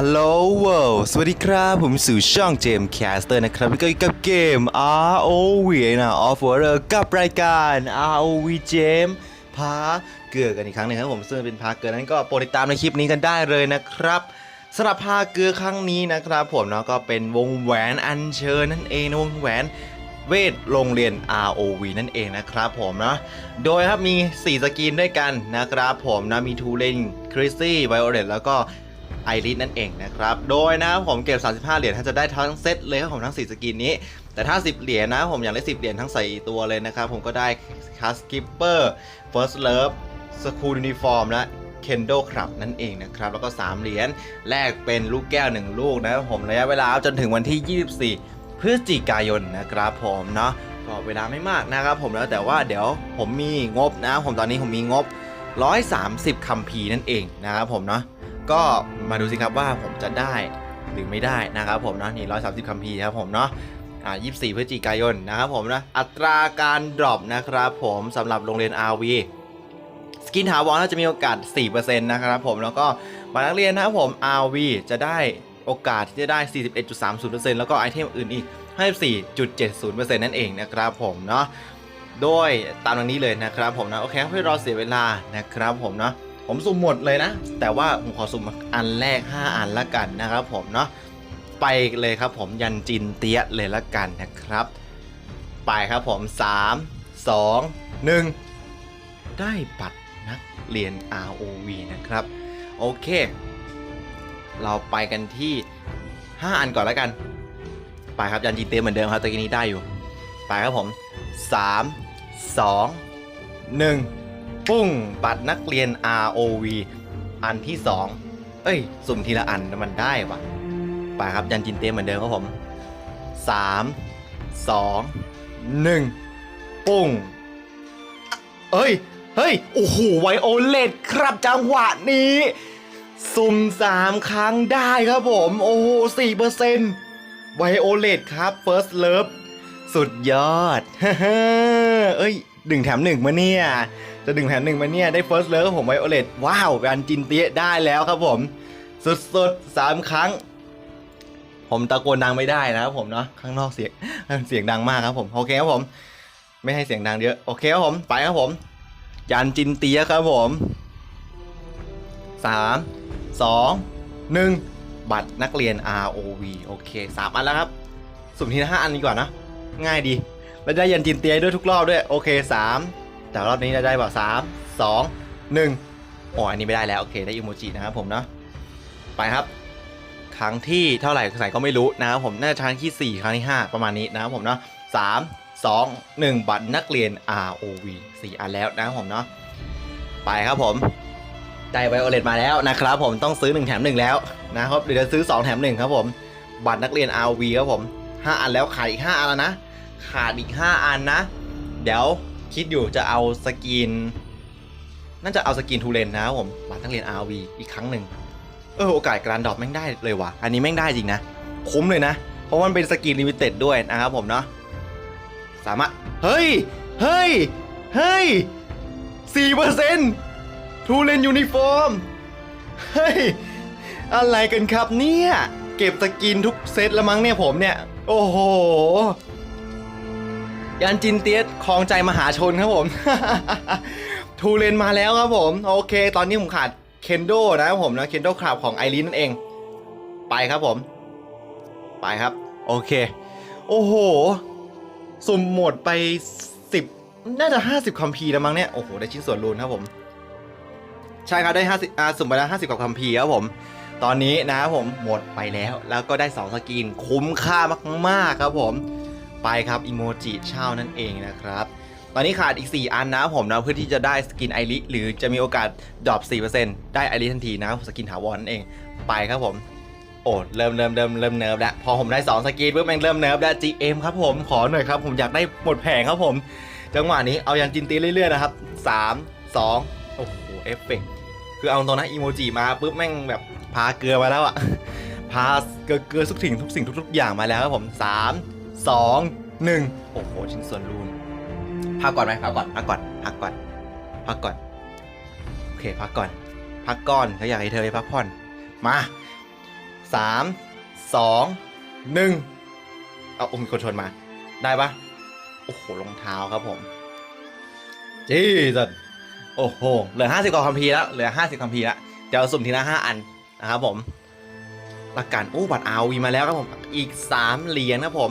ฮัลโหลเวิลสวัสดีครับ ผมสู่ช่องเจมส์แคสเตอร์นะครับวก็อยู่กับเกม ROV นะ Off World กับรายการ ROV เจมพาเกลือกันอีกครั้งหนึงครับผมซึ่งเป็นพาเกลือนั้นก็โปรดติดตามในคลิปนี้กันได้เลยนะครับสำหรับพาเกลือครั้งนี้นะครับ ผมเนาะก็เป็นวงแหวนอัญเชิญนั่นเองวงแหวนเวทโรงเรียน ROV นั่นเองนะครับผมเนาะ โดยครับมี 4 สกินด้วยกันนะครับผมนะ มีทูเลนคริสซี่ไวโอเลตแล้วก็ ไอริสนั่นเองนะครับ โดยนะครับผมเก็บ 35 เหรียญถ้าจะได้ทั้งเซตเลยครับผมทั้ง 4 สกินนี้ แต่ถ้า 10 เหรียญนะผมอยากได้ 10 เหรียญทั้งใส่ตัวเลยนะครับผมก็ได้คัสกิปเปอร์เฟิร์สเลิฟสคูลยูนิฟอร์มและเคนโดครับนั่นเองนะครับ แล้วก็ 3 เหรียญแลกเป็นลูกแก้ว 1 ลูกนะครับผมระยะเวลาจนถึงวันที่ 24 พฤศจิกายนนะครับผมเนาะก็เวลาไม่มากนะครับผมแล้วแต่ว่าเดี๋ยวผมมีงบนะผมตอนนี้ผมมีงบ 130คัมภีร์นั่นเองนะครับผมเนาะ ก็มาดูสิครับว่าผมจะได้หรือไม่ได้นะครับผมเนาะนี่130คัมภีร์ครับผมเนาะอ่า24 พฤศจิกายนนะครับผมนะอัตราการดรอปนะครับผมสำหรับโรงเรียน RV สกินถาวรน่าจะมีโอกาส 4%นะครับผมแล้วก็บัตรนักเรียนนะครับผม RV จะได้โอกาสที่จะได้ 41.30%แล้วก็ไอเทมอื่นอีก 54.70%นั่นเองนะครับผมเนาะโดยตามดังนี้เลยนะครับผมนะโอเคเพื่อรอเสียเวลานะครับผมเนาะ ผมสุ่มหมดเลยนะ แต่ว่าผมขอสุ่มอันแรก 5 อันละกันนะครับผมเนาะไปเลยครับผมยันจินเตี้ยเลยละกันนะครับ ไปครับผม 3 2 1 ได้บัตรนักเรียน ROV นะครับ โอเค เราไปกันที่ 5 อันก่อนล้วกัน ไปครับยันจีเตี้ยเหมือนเดิมครับตะกี้นี้ได้อยู่ ไปครับผม 3 2 1 ปุ้ง บัตรนักเรียน ROV อันที่2เอ้ย สุ่มทีละอันมันได้วะไปครับยันจินเต้เหมือนเดิมครับผม3 2 1ปุ้ง เอ้ย เฮ้ย โอ้โห ไวโอเลตครับจังหวะนี้ สุ่ม3ครั้งได้ครับผม โอ้โห4เปอร์เซ็นต์ไวโอเลตครับ First Love สุดยอดเอ้ยดึงแถมหนึ่งมาเนี่ย จะดึงแถมหนึ่งมาเนี่ย ได้ First Love ผมไวโอเลตว้าวการจินเตี้ยได้แล้วครับผม สุดๆ3ครั้ง ผมตะโกนดังไม่ได้นะครับผมเนาะข้างนอกเสียงเสียงดังมากครับผม โอเคครับผม ไม่ให้เสียงดังเยอะ โอเคครับผม ไปครับผมยันจินเตียครับผมสามสองหนึ่งบัตรนักเรียน ROV โอเคสามอันแล้วครับ สุ่มทีละห้าอันดีกว่านะ ง่ายดี แล้วได้ยันจินเตียด้วยทุกรอบด้วย โอเคสาม แต่รอบนี้จะได้แบบสามสองหนึ่งอ๋ออันนี้ไม่ได้แล้ว โอเค ได้อิโมจินะครับผมเนาะไปครับ ครั้งที่เท่าไหร่ใส่ก็ไม่รู้นะครับผม น่าจะครั้งที่ 4 ครั้งที่ 5 ประมาณนี้นะครับผมเนาะสามสองหนึ่งบัตรนักเรียน ROV 4อันแล้วนะครับผมเนาะไปครับผมได้ไวโอเลตมาแล้วนะครับผมต้องซื้อ 1 แถม 1 แล้วนะครับเดี๋ยวจะซื้อ 2 แถม 1 ครับผม บัตรนักเรียน ROV ครับผม 5 อันแล้วขาดอีก 5 อันแล้วนะ ขาดอีก 5 อันนะ เดี๋ยว คิดอยู่จะเอาสกินน่าจะเอาสกินทูเลนนะผมบัตรนักเรียน RV อีกครั้งหนึ่งเออโอกาสการดรอปแม่งได้เลยว่ะ อันนี้แม่งได้จริงนะ คุ้มเลยนะ เพราะมันเป็นสกินลิมิเต็ดด้วยนะครับผมเนาะสามารถ เฮ้ย เฮ้ย เฮ้ยสี่เปอร์เซ็นต์ทูเลนยูนิฟอร์ม เฮ้ย อะไรกันครับเนี่ย เก็บสกินทุกเซตล้วมั้งเนี่ยผมเนี่ย โอ้โห ยันจินเตียสคลองใจมหาชนครับผม ทูเลนมาแล้วครับผม โอเค ตอนนี้ผมขาดเคนโดนะครับผมนะเคนโดคราบของไอรินนั่นเอง ไปครับผม ไปครับ โอเค โอ้โห สุ่มหมดไป 10 น่าจะ 50คัมภีร์แล้วมั้งเนี่ย โอ้โห ได้ชิ้นส่วนรูนครับผม ใช่ครับ ได้ 50อ่าสุ่มไปแล้ว50กับคัมภีร์ครับผม ตอนนี้นะครับผมหมดไปแล้ว แล้วก็ได้ 2 สกินคุ้มค่ามากๆครับผม ไปครับอีโมจิเช่านั่นเองนะครับ ตอนนี้ขาดอีก 4 อันนะผมนะเพื่อที่จะได้สกินไอริหรือจะมีโอกาสดรอป4%ได้ไอริทันทีนะสกินถาวรนั่นเองไปครับผมโอ้เริ่มเริ่มเริ่มเริ่มเนิร์ฟแล้วพอผมได้ 2 สกินปุ๊บแม่งเริ่มเนิร์ฟแล้ว GM ครับผมขอหน่อยครับ ผมอยากได้หมดแผงครับผม จังหวะนี้เอายันจินตีเรื่อยๆนะครับ 3 2 โอ้โหเอฟเฟกต์คือเอาตรงนะอีโมจิมาปุ๊บแม่งแบบพาเกลือมาแล้วอะพาเกลือเกลือทุกสิ่งทุกสิ่งทุกๆอย่างมาแล้วครับผม 3 2 1โอ้โห ชิ้นส่วนรูนพักก่อนไหมพักก่อนพักก่อนพักก่อนพักก่อนโอเคพักก่อน พักก่อนเขาอยากให้เธอไปพักผ่อนมาสามสองหนึ่งเอาอุ้มคนชนมา ได้ปะโอ้โหรองเท้าครับผมจีสัสโอ้โหเหลือห้าสิบกว่าคัมภีร์แล้วเหลือห้าสิบคัมภีร์แล้วเดี๋ยวสุ่มทีละห้าอันนะครับผมหลักการโอ้บัตรอาวีมาแล้วครับผมอีกสามเหรียญครับผม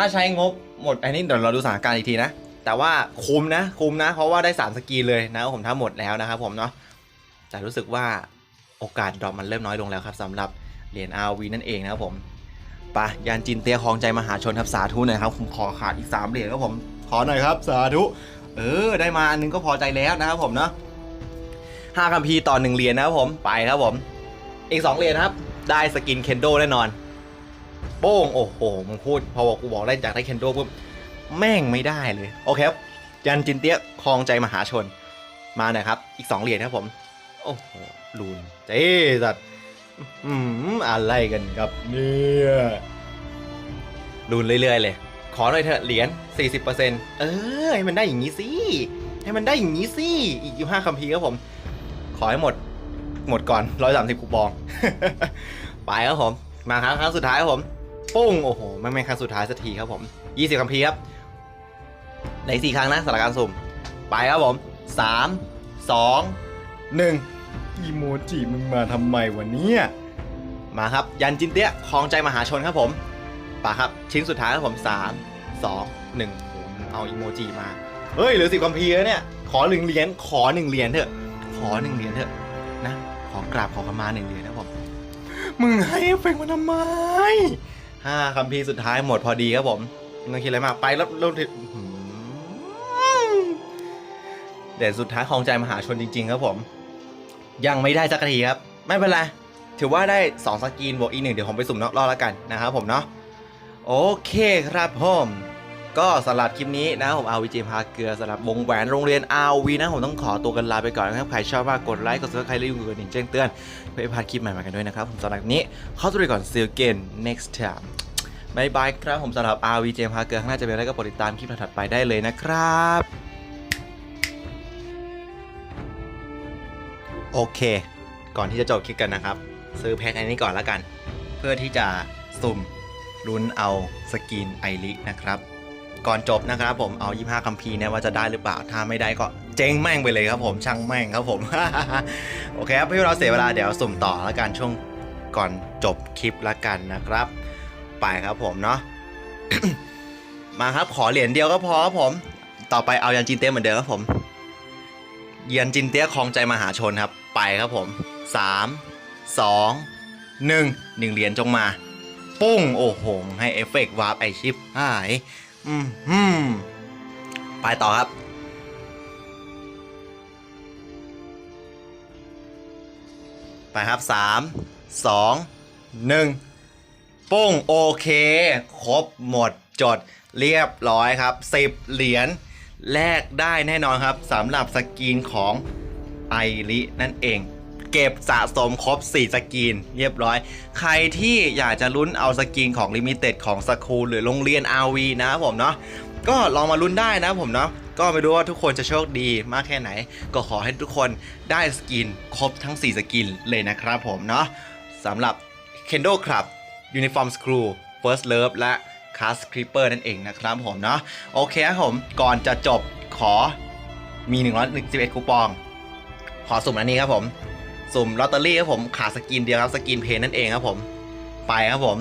ถ้าใช้งบหมดอันนี้เดี๋ยวเราดูสถานการณ์อีกทีนะ แต่ว่าคุ้มนะ คุ้มนะ เพราะว่าได้ 3 สกีเลยนะผมถ้าหมดแล้วนะครับผมเนาะแต่รู้สึกว่าโอกาสดรอปมันเริ่มน้อยลงแล้วครับสำหรับเหรียญ RV นั่นเองนะครับผมไปะยานจินเตียคองใจมหาชนครับสาธุหน่อยครับผมขอขาดอีก 3 เหรียญครับผมขอหน่อยครับ สาธุเออได้มาอันนึงก็พอใจแล้วนะครับผมเนาะห้าคัมภีร์ต่อหนึ่งเหรียญนะครับผมไปครับผม อีก2เหรียญครับ ได้สกินเคนโดแน่นอน โป้งโอ้โหมึงพูดพอกูบอกได้จากได้เคนโดปุ๊บแม่งไม่ได้เลยโอเคครับยันจินเตี้ยคลองใจมหาชนมาหน่อยครับ อีก2เหรียญครับผม โอ้โหลูนเจ๊สัตว์อืมอะไรกันครับเนี่ยลูนเรื่อยๆเลย ขอหน่อยเถอะเหรียญ40%เออให้มันได้อย่างนี้สิให้มันได้อย่างนี้สิอีกยี่ห้าคัมภีร์ครับผม ขอให้หมด หมดก่อน130คูปอง ไปครับผม มาครับครั้งสุดท้ายครับผม ปุ้ง โอ้โหไม่ไม่ครั้งสุดท้ายสักทีครับผม20คัมภีร์ครับในสี่ครั้งนะสำหรับการสุ่ม ไปครับผม 3 2 1 อีโมจิมึงมาทำไมวะเนี่ยมาครับ ยันจินเตี้ยคลองใจมหาชนครับผมป่ะครับ ชิ้นสุดท้ายครับผม 3 2 1ผมเอาอีโมจิมา เฮ้ยเหลือสิบคัมภีร์แล้วเนี่ย ขอหนึ่งเหรียญขอหนึ่งเหรียญเถอะ ขอหนึ่งเหรียญเถอะนะ ขอกราบขอขมาหนึ่งเหรียญนะผม มึงให้เอฟเฟกต์มาทำไม ห้าคัมภีร์สุดท้ายหมดพอดีครับผมไม่ต้องคิดอะไรมากไปแล้วแล้วอื้อหือเด่นสุดท้ายของใจมหาชนจริง ๆ ครับผม ยังไม่ได้สักทีครับ ไม่เป็นไรถือว่าได้ 2 สกรีนบวกอีกหนึ่งเดี๋ยวผมไปสุ่มนอกรอบแล้วกันนะครับผมเนาะโอเคครับผม ก็สำหรับคลิปนี้นะผมอาวิจิพาเกลือสำหรับวงแหวนโรงเรียนอาวีนะผมต้องขอตัวกันลาไปก่อนนะครับ ใครชอบมากกดไลค์กดซับสไครต์และยุ่งกระดิ่งแจ้งเตือนเพื่อพลาดคลิปใหม่ๆกันด้วยนะครับผมสำหรับนี้เข้าตัวไปก่อน see you again next time บายบายครับผมสำหรับ RV เจมพาเกลือข้างหน้าจะเป็นอะไรก็โปรดติดตามคลิปถัดๆไปได้เลยนะครับโอเค ก่อนที่จะจบคลิปกันนะครับ ซื้อแพ็คอันนี้ก่อนแล้วกัน เพื่อที่จะสุ่มลุ้นเอาสกินไอรินะครับ ก่อนจบนะครับผมเอา 25คัมภีร์เนี่ยว่าจะได้หรือเปล่า ถ้าไม่ได้ก็เจ๊งแม่งไปเลยครับผมช่างแม่งครับผม โอเคครับพื่เราเสียเวลาเดี๋ยวสุ่มต่อแล้วกันช่วงก่อนจบคลิปล้วกันนะครับ ไปครับผมเนาะ มาครับขอเหรียญเดียวก็พอครับผม ต่อไปเอายันจินเต้เหมือนเดิมครับผม ยันจินเตี้ยคลองใจมหาชนครับ ไปครับผม 3 2 1 1เหรียญจงมา ปุ้ง โอ้โห ให้เอฟเฟกต์วาร์ปไอชิปหาย อืมฮึมไปต่อครับ ไปครับ3 2 1ปุ้งโอเค ครบหมดจดเรียบร้อยครับ10เหรียญแลกได้แน่นอนครับสำหรับสกรีนของไอรินั่นเอง เก็บสะสมครบ 4 สกรีนเรียบร้อย ใครที่อยากจะลุ้นเอาสกรีนของลิมิเต็ดของสคูลหรือโรงเรียน RV นะครับผมเนาะก็ลองมาลุ้นได้นะผมเนาะก็ไม่รู้ว่าทุกคนจะโชคดีมากแค่ไหน ก็ขอให้ทุกคนได้สกินครบทั้ง 4 สกินเลยนะครับผมเนาะสำหรับ Kendo Club Uniform Screw First Love และ Cast Creeper นั่นเองนะครับผมเนาะโอเคครับผมก่อนจะจบขอมี 111คูปอง ขอสุ่มอันนี้ครับผม สุ่มลอตเตอรี่ครับผมขาดสกินเดียวครับสกินเพนนั่นเองครับผมไปครับผม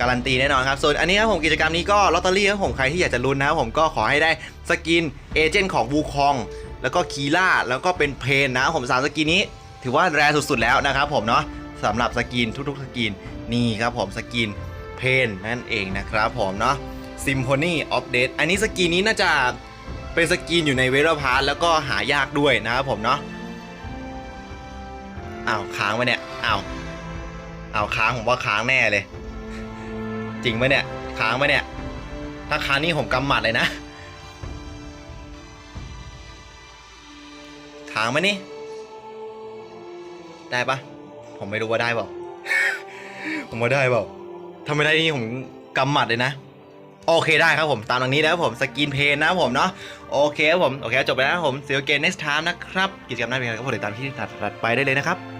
การันตีแน่นอนครับส่วนอันนี้ครับผมกิจกรรมนี้ก็ลอตเตอรี่ครับผมใครที่อยากจะลุ้นนะครับผมก็ขอให้ได้สกินเอเจนต์ของบูคอง แล้วก็คีล่าแล้วก็เป็นเพนนะครับผมสามสกินนี้ ถือว่าแรงสุดๆแล้วนะครับผมเนาะสำหรับสกินทุกๆสกินนี่ครับผมสกินเพนนั่นเองนะครับผมเนาะ Symphony of Death อันนี้สกินนี้น่าจะเป็นสกินอยู่ในเวลพาร์แล้วก็หายากด้วยนะครับผมเนาะ อ้าวค้างไว้เนี่ยอ้าวอ้าวค้างผมว่าค้างแน่เลย จริงไหมเนี่ยค้างไหมเนี่ย ถ้าค้างนี่ผมกำหมัดเลยนะค้างไหมนี่ได้ปะผมไม่รู้ว่าได้เปล่าผมว่าได้เปล่าถ้าไม่ได้นี่ผมกำหมัดเลยนะโอเคได้ครับผมตามตรงนี้นะครับผมสกินเพนนะผมเนาะโอเคครับผมโอเคจบไปแล้วครับผมเสียเกน next time นะครับ กิจกรรมหน้าเป็นอะไรก็โปรดติดตามที่ถัดไปได้เลยนะครับ